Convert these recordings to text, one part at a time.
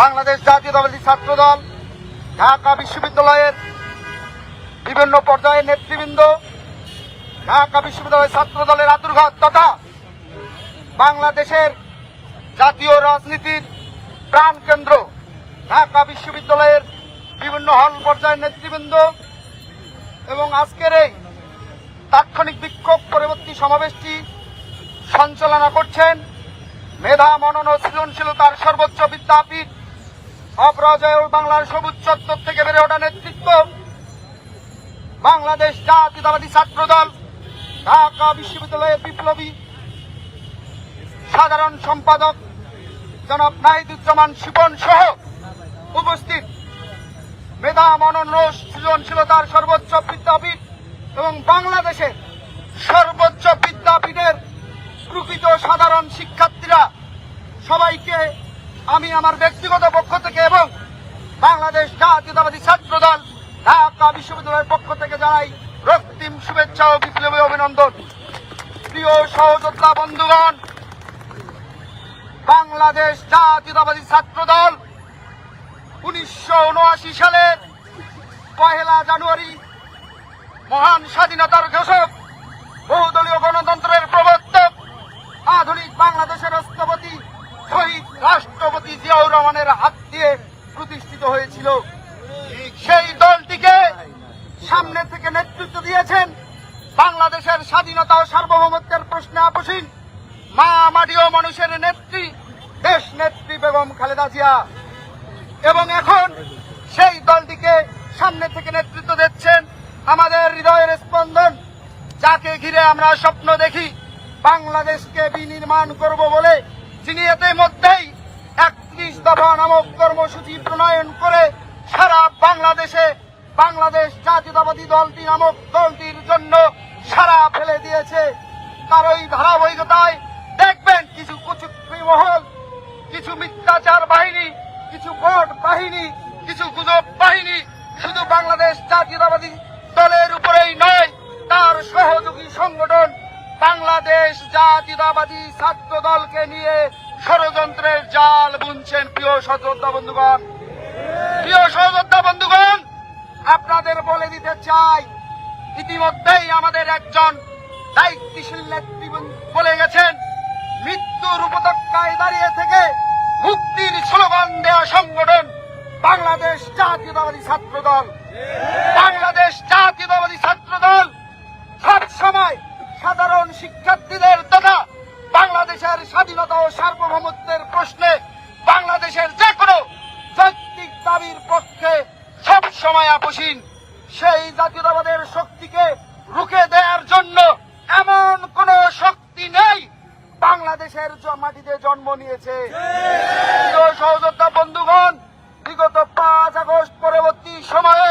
বাংলাদেশ জাতীয়তাবাদী ছাত্র দল ঢাকা বিশ্ববিদ্যালয়ের বিভিন্ন পর্যায়ের নেতৃবৃন্দ, ঢাকা বিশ্ববিদ্যালয়ের ছাত্র দলের আতুর্ঘাত তথা বাংলাদেশের জাতীয় রাজনীতির প্রাণকেন্দ্র ঢাকা বিশ্ববিদ্যালয়ের বিভিন্ন হল পর্যায়ের নেতৃবৃন্দ এবং আজকের এই তাৎক্ষণিক বিক্ষোভ পরবর্তী সমাবেশটি সঞ্চালনা করছেন মেধা, মনন ও সৃজনশীলতার সর্বোচ্চ বিদ্যাপীঠ অপরাজয় বাংলার সবুজ চত্বর থেকে বেড়ে ওঠা নেতৃত্ব। বাংলাদেশ জাতীয়তাবাদী ছাত্র দল ঢাকা বিশ্ববিদ্যালয়ের বিপ্লবী সাধারণ সম্পাদক জনাব নাহিদুজ্জামান শিপন সহ উপস্থিত মেধা, মনন সৃজনশীলতার সর্বোচ্চ বিদ্যাপীঠ এবং বাংলাদেশের সর্বোচ্চ বিদ্যাপীঠের প্রকৃত সাধারণ শিক্ষার্থীরা সবাইকে আমি আমার ব্যক্তিগত পক্ষ থেকে এবং বাংলাদেশ জাতীয়তাবাদী ছাত্র দল ঢাকা বিশ্ববিদ্যালয়ের পক্ষ থেকে জানাই রক্তিম শুভেচ্ছা ও বিপ্লবী অভিনন্দন। প্রিয় সহযোদ্ধা বন্ধুগণ, বাংলাদেশ জাতীয়তাবাদী ছাত্র দল উনিশশো উনআশি সালের পহেলা জানুয়ারি মহান স্বাধীনতার ঘোষক, বহুদলীয় গণতন্ত্রের প্রবর্তক আধুনিক বাংলাদেশের রাষ্ট্রপতি শহীদ রাষ্ট্রপতি জিয়াউর রহমানের হাত দিয়ে প্রতিষ্ঠিত হয়েছিল। সেই দলটিকে সামনে থেকে নেতৃত্ব দিয়েছেন বাংলাদেশের স্বাধীনতা ও সার্বভৌমত্বের প্রশ্নে আপসীন মা মাটি ও মানুষের নেত্রী, দেশ নেত্রী বেগম খালেদা জিয়া। এবং এখন সেই দলটিকে সামনে থেকে নেতৃত্ব দিচ্ছেন আমাদের হৃদয়ের স্পন্দন। যাকে ঘিরে আমরা স্বপ্ন দেখি, বাংলাদেশকে বিনির্মাণ করব বলে যিনি এতে নামক কর্মসূচি প্রণয়ন করে সারা বাংলাদেশে বাংলাদেশ জাতীয়তাবাদী দলটি নামক দলটির জন্য সারা ফেলে দিয়েছে। তার ওই ধারাবাহিকতায় দেখবেন কিছু কুচুক্রি মহল, কিছু মিথ্যাচার বাহিনী, কিছু ভোট বাহিনী, কিছু গুজব বাহিনী শুধু বাংলাদেশ জাতীয়তাবাদী দলের উপরেই নয়, তার সহযোগী সংগঠন বাংলাদেশ জাতীয়তাবাদী ছাত্র দলকে নিয়ে ষড়যন্ত্রের জাল বুনছেন প্রিয় সহযোদ্ধা বন্ধুগণ। প্রিয় সহযোদ্ধা বন্ধুগণ, আপনাদের বলে দিতে চাই, ইতিমধ্যেই আমাদের একজন দায়িত্বশীল নেতৃবৃন্দ বলে গেছেন, মৃত্যুর উপত্যকায় দাঁড়িয়ে থেকে মুক্তির স্লোগান দেওয়া সংগঠন বাংলাদেশ জাতীয়তাবাদী ছাত্র দল বাংলাদেশের মাটিতে জন্ম নিয়েছে। সহযোদ্ধা বন্ধুগণ বিগত পাঁচ আগস্ট পরবর্তী সময়ে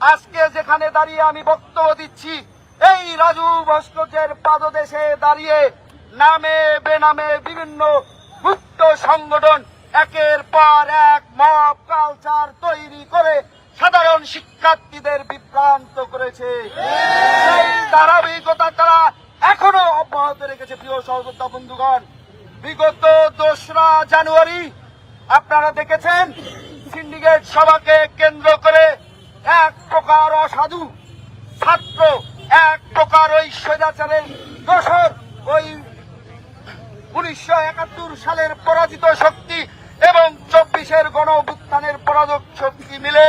আজকে যেখানে দাঁড়িয়ে আমি বক্তব্য দিচ্ছি এই রাজু ভাস্কর্যের পাদদেশে দাঁড়িয়ে নামে বেনামে বিভিন্ন গুপ্ত সংগঠন একের পর এক মব কালচার তৈরি করে সাধারণ শিক্ষার্থীদের বিভ্রান্ত করেছে সেই ধারাবাহিকতা তারা এখনও অব্যাহত রেখেছে প্রিয় সহযোদ্ধা বন্ধুগণ, বিগত দোসরা জানুয়ারি আপনারা দেখেছেন, সিন্ডিকেট সভাকে কেন্দ্র করে এক প্রকার অসাধু ছাত্র, এক প্রকার ওই স্বৈরাচারের দোষর ওই উনিশশো একাত্তর সালের পরাজিত শক্তি এবং চব্বিশের গণ অভ্যুত্থানের পরাজক শক্তি মিলে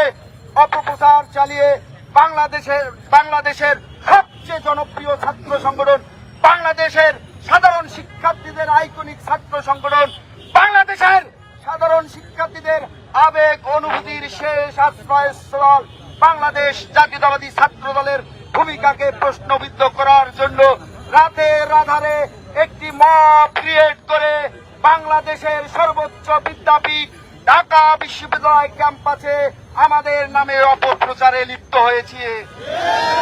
অপপ্রচার চালিয়ে বাংলাদেশের বাংলাদেশের সবচেয়ে জনপ্রিয় ছাত্র সংগঠন বাংলাদেশের সাধারণ শিক্ষার্থীদের আইকনিক ছাত্র সংগঠন বাংলাদেশের সাধারণ শিক্ষার্থীদের আবেগ অনুভূতির শেষ আশ্রয়স্থল বাংলাদেশ জাতীয়তাবাদী ছাত্র দলের ভূমিকাকে প্রশ্নবিদ্ধ করার জন্য রাতের আধারে একটি মব ক্রিয়েট করে বাংলাদেশের সর্বোচ্চ বিদ্যাপীঠ ঢাকা বিশ্ববিদ্যালয় ক্যাম্পাসে আমাদের নামে অপপ্রচারে লিপ্ত হয়েছে।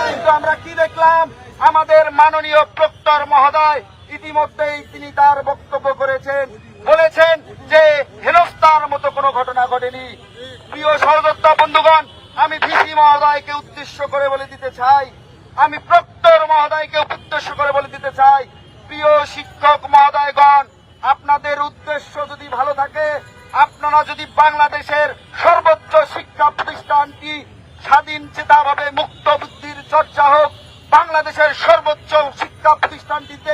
কিন্তু আমরা কি দেখলাম? আমাদের মাননীয় প্রক্টর মহোদয় ইতিমধ্যেই তিনি তার বক্তব্য করেছেন, বলেছেন যে হেনস্থার মতো কোনো ঘটনা ঘটেনি। প্রিয় সহযোদ্ধা বন্ধুগণ, আমি ভিসি মহোদয়কে উদ্দেশ্য করে বলে দিতে চাই। আমি প্রক্টর মহোদয়কে উদ্দেশ্য করে বলে দিতে চাই। প্রিয় শিক্ষক মহোদয়গণ, আপনাদের উদ্দেশ্য যদি ভালো থাকে, আপনারা যদি বাংলাদেশের সর্বোচ্চ শিক্ষা প্রতিষ্ঠানটি স্বাধীন, চেতাভাবে, মুক্ত বুদ্ধির চর্চা হোক, বাংলাদেশের সর্বোচ্চ শিক্ষা প্রতিষ্ঠানটিতে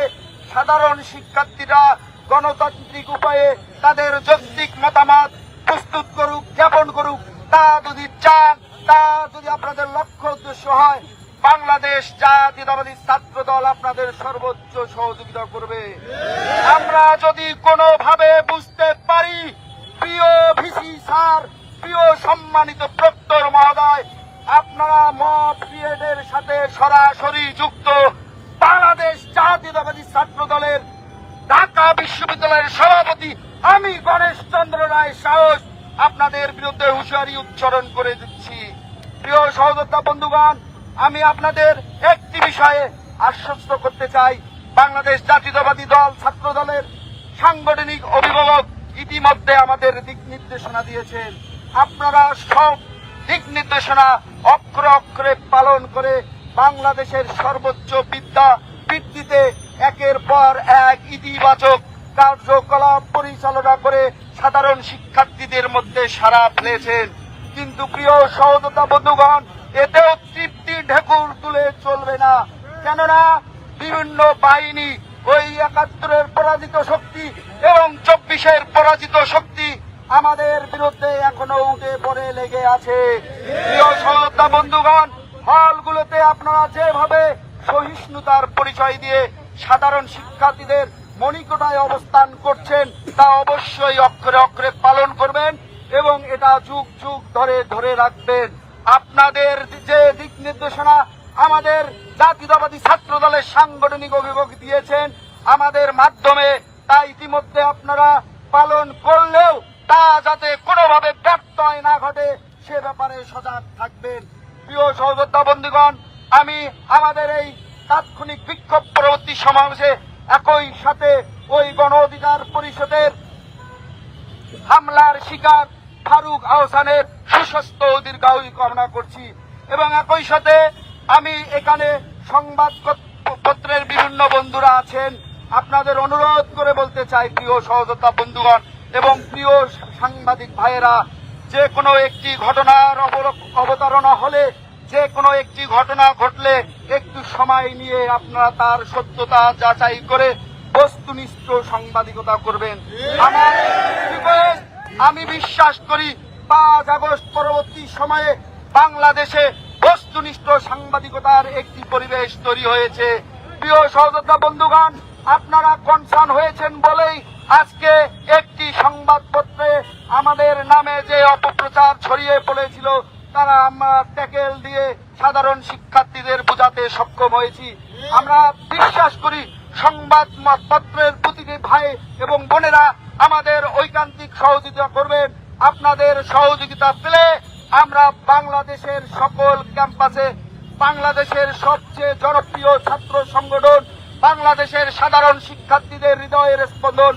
সাধারণ শিক্ষার্থীরা গণতান্ত্রিক উপায়ে তাদের যৌক্তিক মতামত প্রস্তুত করুক, জ্ঞাপন করুক। তা যদি চান, তা যদি আপনাদের লক্ষ্য উদ্দেশ্য হয়, বাংলাদেশ জাতীয়তাবাদী ছাত্র দল আপনাদের সর্বোচ্চ সহযোগিতা করবে। আমরা যদি কোনোভাবে বুঝতে পারি, প্রিয় ভিসি স্যার, প্রিয় সম্মানিত প্রক্টর মহোদয়, আপনারা মব পিরিয়ডের সাথে সরাসরি যুক্ত বাংলাদেশ জাতীয়তাবাদী ছাত্র দলের ঢাকা বিশ্ববিদ্যালয়ের সভাপতি আমি গণেশ চন্দ্র রায় সাহস আপনাদের বিরুদ্ধে হুঁশিয়ারি উচ্চারণ করে দিচ্ছি। প্রিয় সহযোদ্ধা বন্ধুগণ, আমি আপনাদের একটি বিষয়ে আশ্বস্ত করতে চাই। বাংলাদেশ জাতীয়তাবাদী দল ছাত্র দলের সাংগঠনিক অভিভাবক ইতিমধ্যে আমাদের দিক নির্দেশনা দিয়েছেন। আপনারা সব দিক নির্দেশনা অক্ষরে অক্ষরে পালন করে বাংলাদেশের সর্বোচ্চ বিদ্যা বৃদ্ধিতে একের পর এক ইতিবাচক কার্যকলাপ পরিচালনা করে সাধারণ শিক্ষার্থীদের মধ্যে সারা ফেলেছেন কিন্তু প্রিয় সহযোদ্ধা বন্ধুগণ, এতেও তৃপ্তি ঢেকুর তুলে চলবে না। কেননা বিভিন্ন বাহিনী ওই একাত্তরের পরাজিত শক্তি এবং চব্বিশের পরাজিত শক্তি আমাদের বিরুদ্ধে এখনও উঠে পড়ে লেগে আছে। প্রিয় সহযোদ্ধা বন্ধুগণ হলগুলোতে আপনারা যেভাবে সহিষ্ণুতার পরিচয় দিয়ে সাধারণ শিক্ষার্থীদের মণিকোটায় অবস্থান করছেন, তা অবশ্যই অক্ষরে অক্ষরে পালন করবেন এবং এটা যুগ যুগ ধরে ধরে রাখবেন। আপনাদের যে দিক নির্দেশনা আমাদের জাতীয়তাবাদী ছাত্র দলের সাংগঠনিক অভিভাবক দিয়েছেন, আমাদের মাধ্যমে তা ইতিমধ্যে আপনারা পালন করলেও তা যাতে কোনোভাবে ব্যত্যয় না ঘটে, সে ব্যাপারে সজাগ থাকবেন। প্রিয় সহযোদ্ধা বন্ধুগণ, আমি আমাদের এই তাৎক্ষণিক বিক্ষোভ পরবর্তী সমাবেশে একই সাথে ওই গণ অধিকার পরিষদের হামলার শিকার ফারুক আহসানের সুস্বাস্থ্য দীর্ঘায়ু কামনা করছি। এবং একই সাথে আমি এখানে সংবাদ পত্রের বিভিন্ন বন্ধুরা আছেন। আপনাদের অনুরোধ করে বলতে চাই, প্রিয় সহযোদ্ধা বন্ধুগণ এবং প্রিয় সাংবাদিক ভাইয়েরা, যে কোনো একটি ঘটনার অবতারণা হলে যে কোনো একটি ঘটনা ঘটলে একটু সময় নিয়ে আপনারা তার সত্যতা যাচাই করে বস্তুনিষ্ঠ সাংবাদিকতা করবেন। আমি বিশ্বাস করি পাঁচ আগস্ট পরবর্তী সময়ে বাংলাদেশে বস্তুনিষ্ঠ সাংবাদিকতার একটি পরিবেশ তৈরি হয়েছে। প্রিয় সহযোদ্ধা বন্ধুগণ, আপনারা কনসার্ন হয়েছেন বলেই আজকে একটি সংবাদপত্রে আমাদের নামে যে অপপ্রচার ছড়িয়ে পড়েছিল তারা আমরা ট্যাকেল দিয়ে সাধারণ শিক্ষার্থীদের বোঝাতে সক্ষম হয়েছি। আমরা বিশ্বাস করি সংবাদ পত্রের প্রতিটি ভাই এবং বোনেরা আমাদের ঐকান্তিক সহযোগিতা করবেন। আপনাদের সহযোগিতা পেলে আমরা বাংলাদেশের সকল ক্যাম্পাসে বাংলাদেশের সবচেয়ে জনপ্রিয় ছাত্র সংগঠন, বাংলাদেশের সাধারণ শিক্ষার্থীদের হৃদয়ের স্পন্দন,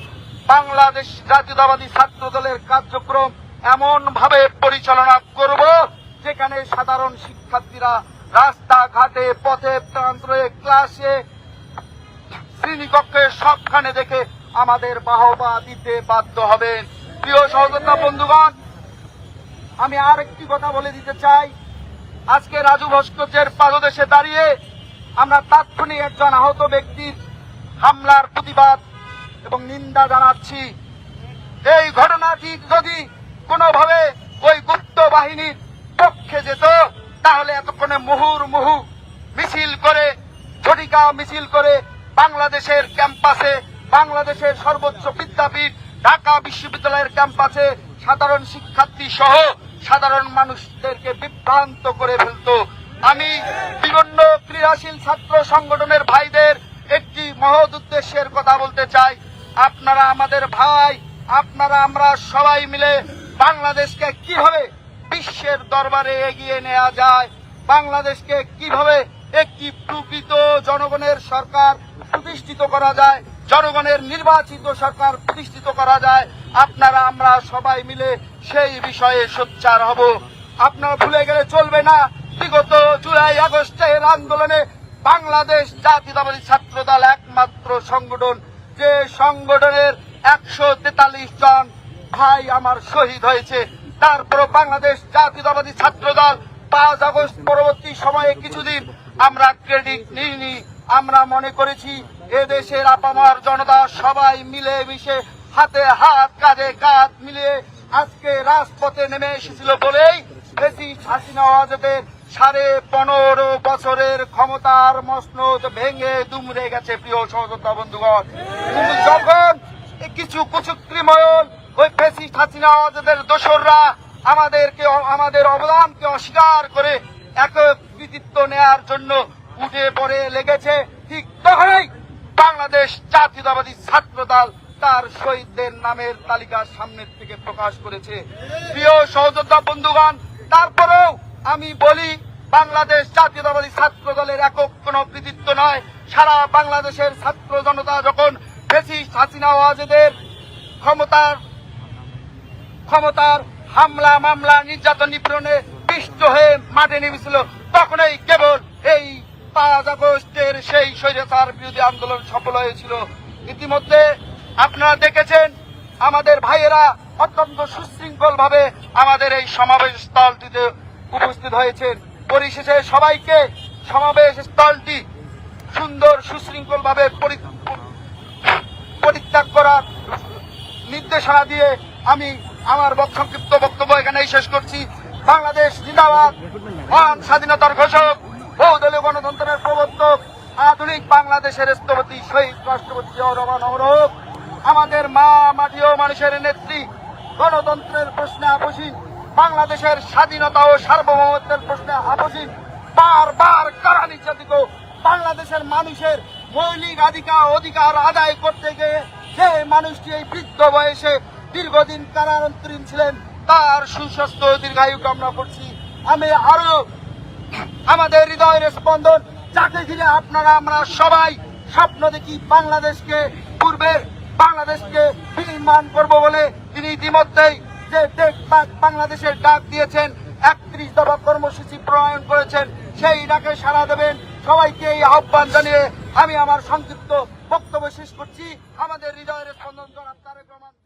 বাংলাদেশ জাতীয়তাবাদী ছাত্র দলের কার্যক্রম এমন ভাবে পরিচালনা করব যেখানে সাধারণ শিক্ষার্থীরা রাস্তাঘাটে, পথে, প্রান্তরে, ক্লাসে, শ্রেণীকক্ষে সবখানে দেখে আমাদের বাহবা দিতে বাধ্য হবেন। প্রিয় সহযোদ্ধা বন্ধুগণ, আমি আর একটি কথা বলে দিতে চাই। আজকে রাজু ভাস্কর্যের পাদদেশে দাঁড়িয়ে আমরা তাৎক্ষণিক একজন আহত ব্যক্তির হামলার প্রতিবাদ এবং নিন্দা জানাচ্ছি। এই ঘটনাটি যদি কোনোভাবে ওই গুপ্ত বাহিনীর পক্ষে যেত, তাহলে এতক্ষণে মুহুর মুহু মিছিল করে, ঝটিকা মিছিল করে বাংলাদেশের ক্যাম্পাসে, বাংলাদেশের সর্বোচ্চ বিদ্যাপীঠ, ঢাকা বিশ্ববিদ্যালয়ের ক্যাম্পাসে সাধারণ শিক্ষার্থী সহ সাধারণ মানুষদেরকে বিভ্রান্ত করে ফেলত। আমি বিভিন্ন ক্রীড়াশীল ছাত্র সংগঠনের ভাইদের একটি মহৎ উদ্দেশ্যের কথা বলতে চাই। আপনারা আমাদের ভাই, আপনারা আমরা সবাই মিলে বাংলাদেশকে কীভাবে বিশ্বের দরবারে এগিয়ে নেওয়া যায়। বাংলাদেশকে কীভাবে একটি প্রকৃত জনগণের সরকার প্রতিষ্ঠিত করা যায়, জনগণের নির্বাচিত সরকার প্রতিষ্ঠিত করা যায়, আপনারা, আমরা সবাই মিলে সেই বিষয়ে সোচ্চার হব। আপনারা ভুলে গেলে চলবে না। বিগত জুলাই, আগস্টের আন্দোলনে বাংলাদেশ জাতীয়তাবাদী ছাত্র দল একমাত্র সংগঠন, যে সংগঠনের একশো তেতাল্লিশ জন ভাই আমার শহীদ হয়েছে। তারপর বাংলাদেশ জাতীয়তাবাদী ছাত্র দল পাঁচ আগস্ট পরবর্তী সময়ে কিছুদিন আমরা ক্রেডিট নিইনি। আমরা মনে করেছি এদেশের আপামার জনতা সবাই মিলে মিশে হাতে হাত, কাঁধে কাঁধ মিলিয়ে আজকে রাজপথে নেমে এসেছিল বলেই বেশি হাসিনা সাড়ে পনেরো বছরের ক্ষমতার মসনদ ভেঙে দুমড়ে গেছে প্রিয় সহযোদ্ধা বন্ধুগণ। কিন্তু যখন কিছু কুচুক্রিময়ন ওই ফেসিস্ট হাসিনা ওয়াজেদের দোসররা আমাদেরকে আমাদের অবদানকে অস্বীকার করে এক কৃতিত্ব নেয়ার জন্য উঠে পড়ে লেগেছে। ঠিক তখনই বাংলাদেশ জাতীয়তাবাদী ছাত্র দল তার শহীদদের নামের তালিকা সামনের থেকে প্রকাশ করেছে। প্রিয় সহযোদ্ধা বন্ধুগণ, তারপরেও আমি বলি, বাংলাদেশ জাতীয়তাবাদী ছাত্র দলের একক কোনো কৃতিত্ব নয়। সারা বাংলাদেশের ছাত্র জনতা যখন ফেসিস্ট হাসিনা ওয়াজেদের ক্ষমতার ক্ষমতার হামলা, মামলা, নির্যাতন, নিপীড়নে পিষ্ট হয়ে মাঠে নেমেছিল। তখনই কেবল এই পাঁচ আগস্টের সেই স্বৈরাচার বিরোধী আন্দোলন সফল হয়েছিল। ইতিমধ্যে আপনারা দেখেছেন, আমাদের ভাইয়েরা অত্যন্ত সুশৃঙ্খল ভাবে আমাদের এই সমাবেশ স্থলটিতে উপস্থিত হয়েছেন। পরিশেষে সবাইকে সমাবেশ স্থলটি সুন্দর সুশৃঙ্খল ভাবে পরিত্যাগ করার নির্দেশনা দিয়ে আমি আমার বক- সংক্ষিপ্ত বক্তব্য এখানেই শেষ করছি। বাংলাদেশ জিন্দাবাদ, মহান স্বাধীনতার ঘোষক, বহুদলীয় গণতন্ত্রের প্রবর্তক, আধুনিক বাংলাদেশের স্থপতি, শহীদ রাষ্ট্রপতি রহমান আমাদের মা, মাটি ও মানুষের নেত্রী, গণতন্ত্রের প্রশ্নে আপসীন, বাংলাদেশের স্বাধীনতা ও সার্বভৌমত্বের প্রশ্নে আপসীন, বারবার কারা নির্যাতিত বাংলাদেশের মানুষের মৌলিক অধিকার অধিকার আদায় করতে গিয়ে যে মানুষটি এই বৃদ্ধ বয়সে দীর্ঘদিন কারান্তরীণ ছিলেন, তার সুস্বাস্থ্য দীর্ঘায়ু কামনা করছি। আমি আরও আমাদের হৃদয়ের স্পন্দন, যাকে ঘিরে আপনারা, আমরা সবাই স্বপ্ন দেখি বাংলাদেশকে পূর্বের বাংলাদেশকে বিনির্মাণ করব বলে তিনি ইতিমধ্যেই যে দেশ বাংলাদেশের ডাক দিয়েছেন, একত্রিশ দফা কর্মসূচি প্রণয়ন করেছেন, সেই ডাকে সাড়া দেবেন। সবাইকে এই আহ্বান জানিয়ে আমি আমার সংক্ষিপ্ত বক্তব্য শেষ করছি। আমাদের হৃদয়ের স্পন্দন জনাব তারেক রহমান।